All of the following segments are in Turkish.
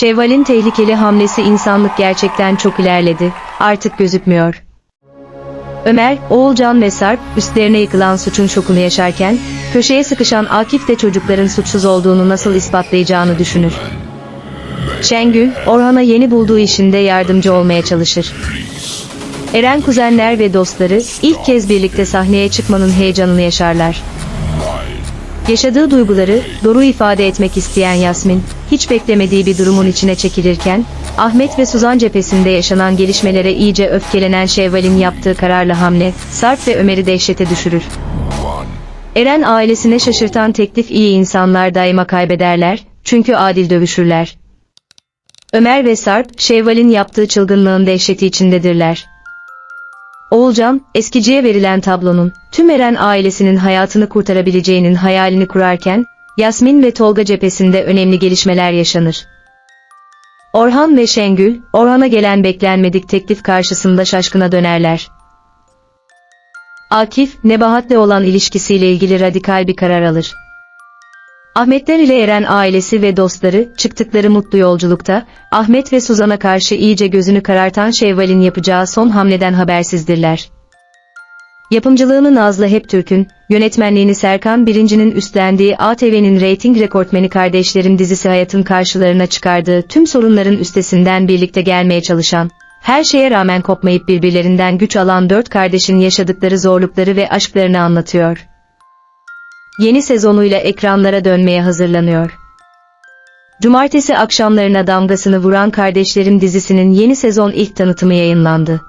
Şevval'in tehlikeli hamlesi insanlık gerçekten çok ilerledi, artık gözükmüyor. Ömer, Oğulcan ve Sarp, üstlerine yıkılan suçun şokunu yaşarken, köşeye sıkışan Akif de çocukların suçsuz olduğunu nasıl ispatlayacağını düşünür. Şengül, Orhan'a yeni bulduğu işinde yardımcı olmaya çalışır. Eren kuzenler ve dostları ilk kez birlikte sahneye çıkmanın heyecanını yaşarlar. Yaşadığı duyguları doğru ifade etmek isteyen Yasmin, hiç beklemediği bir durumun içine çekilirken, Ahmet ve Suzan cephesinde yaşanan gelişmelere iyice öfkelenen Şevval'in yaptığı kararlı hamle, Sarp ve Ömer'i dehşete düşürür. Eren ailesine şaşırtan teklif iyi insanlar daima kaybederler, çünkü adil dövüşürler. Ömer ve Sarp, Şevval'in yaptığı çılgınlığın dehşeti içindedirler. Oğulcan, eskiciye verilen tablonun, tüm Eren ailesinin hayatını kurtarabileceğinin hayalini kurarken, Yasmin ve Tolga cephesinde önemli gelişmeler yaşanır. Orhan ve Şengül, Orhan'a gelen beklenmedik teklif karşısında şaşkına dönerler. Akif, Nebahat'le olan ilişkisiyle ilgili radikal bir karar alır. Ahmetler ile Eren ailesi ve dostları çıktıkları mutlu yolculukta Ahmet ve Suzan'a karşı iyice gözünü karartan Şevval'in yapacağı son hamleden habersizdirler. Yapımcılığını Nazlı Heptürk'ün, yönetmenliğini Serkan Birinci'nin üstlendiği ATV'nin reyting rekortmeni Kardeşlerim dizisi hayatın karşılarına çıkardığı tüm sorunların üstesinden birlikte gelmeye çalışan, her şeye rağmen kopmayıp birbirlerinden güç alan dört kardeşin yaşadıkları zorlukları ve aşklarını anlatıyor yeni sezonuyla ekranlara dönmeye hazırlanıyor. Cumartesi akşamlarına damgasını vuran Kardeşlerim dizisinin yeni sezon ilk tanıtımı yayınlandı.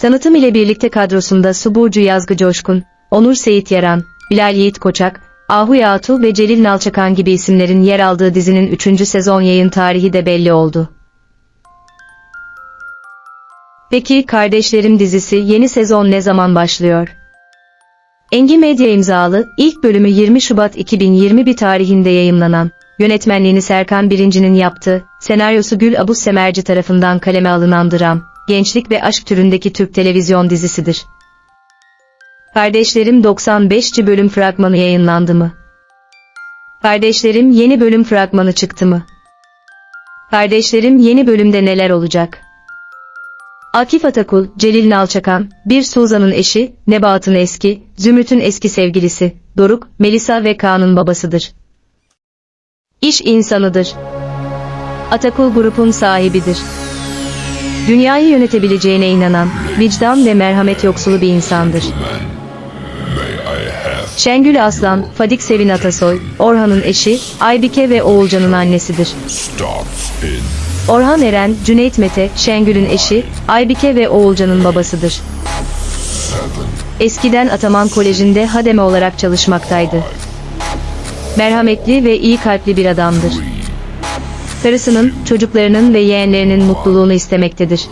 Tanıtım ile birlikte kadrosunda Suburcu Yazgı Coşkun, Onur Seyit Yaran, Bilal Yiğit Koçak, Ahu Yatu ve Celil Nalçakan gibi isimlerin yer aldığı dizinin 3. sezon yayın tarihi de belli oldu. Peki Kardeşlerim dizisi yeni sezon ne zaman başlıyor? Engi Medya imzalı, ilk bölümü 20 Şubat 2021 tarihinde yayımlanan, yönetmenliğini Serkan Birinci'nin yaptığı, senaryosu Gül Abus Semerci tarafından kaleme alınan dram, gençlik ve aşk türündeki Türk televizyon dizisidir. Kardeşlerim 95. bölüm fragmanı yayınlandı mı? Kardeşlerim yeni bölüm fragmanı çıktı mı? Kardeşlerim yeni bölümde neler olacak? Akif Atakul, Celil Nalçakan, bir Suzan'ın eşi, Nebahat'ın eski, Zümrüt'ün eski sevgilisi, Doruk, Melisa ve Kaan'ın babasıdır. İş insanıdır. Atakul grubun sahibidir. Dünyayı yönetebileceğine inanan, vicdan ve merhamet yoksulu bir insandır. Şengül Aslan, Fadik Sevin Atasoy, Orhan'ın eşi, Aybike ve Oğulcan'ın annesidir. Orhan Eren, Cüneyt Mete, Şengül'ün eşi, Aybike ve Oğulcan'ın babasıdır. Eskiden Ataman Koleji'nde hademe olarak çalışmaktaydı. Merhametli ve iyi kalpli bir adamdır. Karısının, çocuklarının ve yeğenlerinin mutluluğunu istemektedir.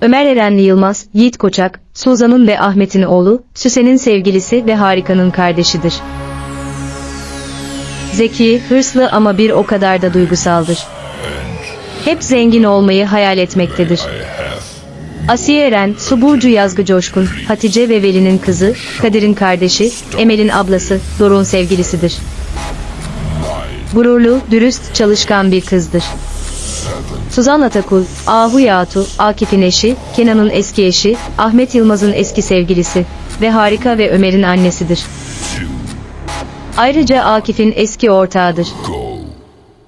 Ömer Erenli Yılmaz, Yiğit Koçak, Suzan'ın ve Ahmet'in oğlu, Süsen'in sevgilisi ve Harika'nın kardeşidir. Zeki, hırslı ama bir o kadar da duygusaldır. Hep zengin olmayı hayal etmektedir. Asiye Eren, Suburcu Yazgı Coşkun, Hatice ve Veli'nin kızı, Kadir'in kardeşi, Emel'in ablası, Doruk'un sevgilisidir. Gururlu, dürüst, çalışkan bir kızdır. Suzan Atakul, Ahu Yatu, Akif'in eşi, Kenan'ın eski eşi, Ahmet Yılmaz'ın eski sevgilisi ve Harika ve Ömer'in annesidir. Ayrıca Akif'in eski ortağıdır.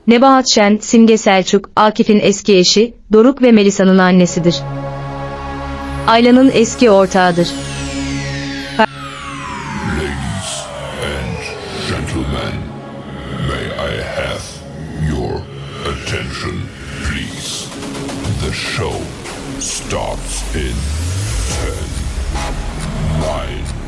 Nebahat Şen, Simge Selçuk, Akif'in eski eşi, Doruk ve Melisa'nın annesidir. Ayla'nın eski ortağıdır. Ladies and gentlemen, may I have your attention please? The show starts in 10, 9,